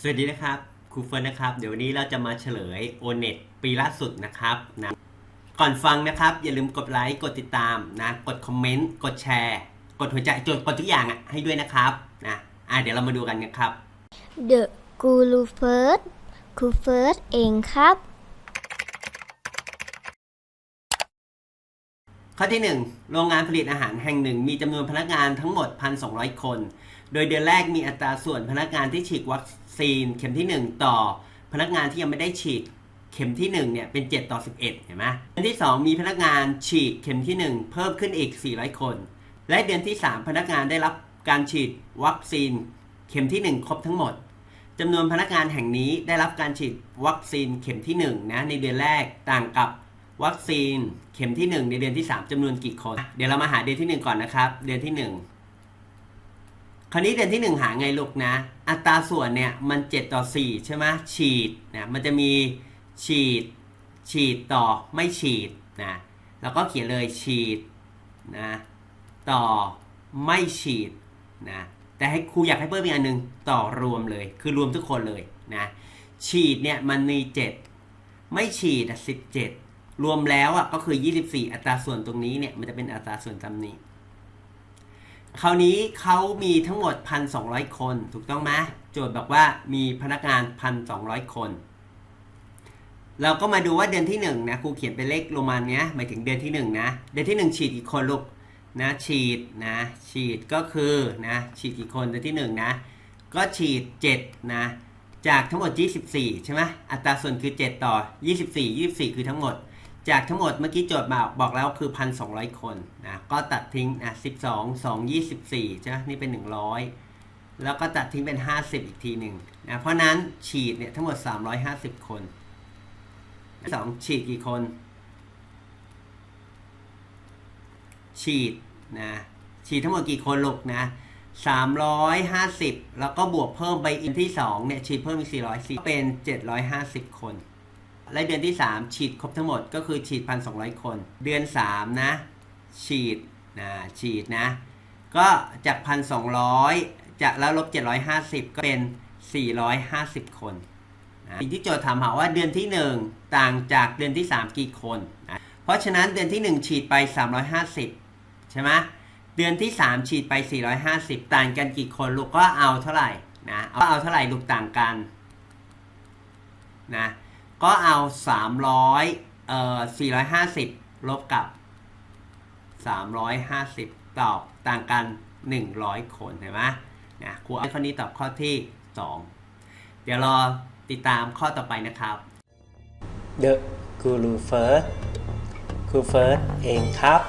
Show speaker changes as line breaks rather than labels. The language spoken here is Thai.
สวัสดีนะครับครูเฟิร์นนะครับ เดี๋ยววันนี้เราจะมาเฉลย o n e t ปีล่าสุดนะครับนะก่อนฟังนะครับ อย่าลืมกดไลค์กดติดตามนะกดคอมเมนต์กดแชร์ กดหัวใจจดกดทุกอย่างอะให้ด้วยนะครับนะอะเดี๋ยวเรามาดูกันนะครับ
The กูรูเฟิร์สครูเฟิร์สเองครับ
ข้อที่ 1 โรงงานผลิตอาหารแห่งหนึ่งมีจำนวนพนักงานทั้งหมด 1,200 คน โดยเดือนแรกมีอัตราส่วนพนักงานที่ฉีดวัค ซีนเข็มที่ 1 ต่อ พนักงานที่ยังไม่ได้ฉีดเข็มที่1เนี่ยเป็น 7 ต่อ 11 เห็นไหมเดือนที่ 2 มีพนักงานฉีดเข็มที่ 1 เพิ่มขึ้นอีก 400 คน และเดือนที่ 3 พนักงานได้รับการฉีดวัคซีนเข็มที่ 1 ครบทั้งหมดจำนวนพนักงานแห่งนี้ได้รับการฉีดวัคซีนเข็มที่ 1 นะในเดือนแรกต่างกับวัคซีนเข็มที่ 1 ในเดือนที่ 3จำนวนกี่คน เดี๋ยวเรามาหาเดือนที่ 1 ก่อนนะครับ เดือนที่ 1 ราวนี้เดือนที่ 1 หาไงลูกนะ อัตราส่วนเนี่ยมัน 7 ต่อ 4 ใช่ไหมฉีดนะมันจะมีฉีด ฉีดต่อไม่ฉีดนะแล้วก็เขียนเลยฉีดนะต่อไม่ฉีดนะแต่ให้ครูอยากให้เพิ่มอีกอันหนึงต่อรวมเลย คือรวมทุกคนเลยนะฉีดเนี่ยมันมี 7 ไม่ฉีดอะ17 รวมแล้วอะก็คือ 24 อัตราส่วนตรงนี้เนี่ยมันจะเป็นอัตราส่วนตำนี้ คราวนี้เขามีทั้งหมด 1,200 คน ถูกต้องไหมโจทย์บอกว่ามีพนักงาน 1,200 คน เราก็มาดูว่าเดือนที่ 1 นะครูเขียนเป็นเลขโรมันเนี้ยหมายถึงเดือนที่ 1 นะ เดือนที่ 1 ฉีดกี่คนลูกนะฉีดนะฉีดก็คือนะฉีดกี่คนเดือนที่ 1 นะ ก็ฉีด 7 นะ จากทั้งหมด 24 ใช่ไหมอัตราส่วนคือ 7 ต่อ 24 24 คือทั้งหมด จากทั้งหมดเมื่อกี้โจทย์บอกบอกแล้วคือ 1,200 คนนะก็ตัดทิ้งนะ12 2 24ใช่ไหมนี่เป็น 100 แล้วก็ตัดทิ้งเป็น 50 อีกทีหนึ่งนะเพราะนั้นฉีดเนี่ยทั้งหมด 350 คนสองฉีดกี่คน ฉีดนะฉีดทั้งหมดกี่คนลูกนะ 350 แล้วก็บวกเพิ่มไปอีกที่2เนี่ยฉีดเพิ่มอีก400เป็น 750 คน และเดือนที่ 3 ฉีดครบทั้งหมดก็คือฉีด 1,200 คน เดือน 3 นะ ฉีดนะฉีดนะ ก็จาก 1,200จะแล้วลบ 750 ก็เป็น 450 คนนะสิ่งที่โจทย์ถามหาว่าเดือนที่ 1 ต่างจากเดือนที่ 3 กี่คนนะเพราะฉะนั้นเดือนที่ 1 ฉีดไป 350 ใช่ไหมเดือนที่ 3 ฉีดไป 450 ต่างกันกี่คนลูกก็เอาเท่าไหร่นะเอาเท่าไหร่ลูกต่างกันนะ ก็เอา 300เอ่อ450 ลบกับ 350 ตอบต่างกัน 100 คนเห็นไหมนะครูเอาข้อนี้ตอบข้อที่ 2 เดี๋ยวรอติดตามข้อต่อไปนะครับ
The Guru First ครูเฟิร์สเองครับ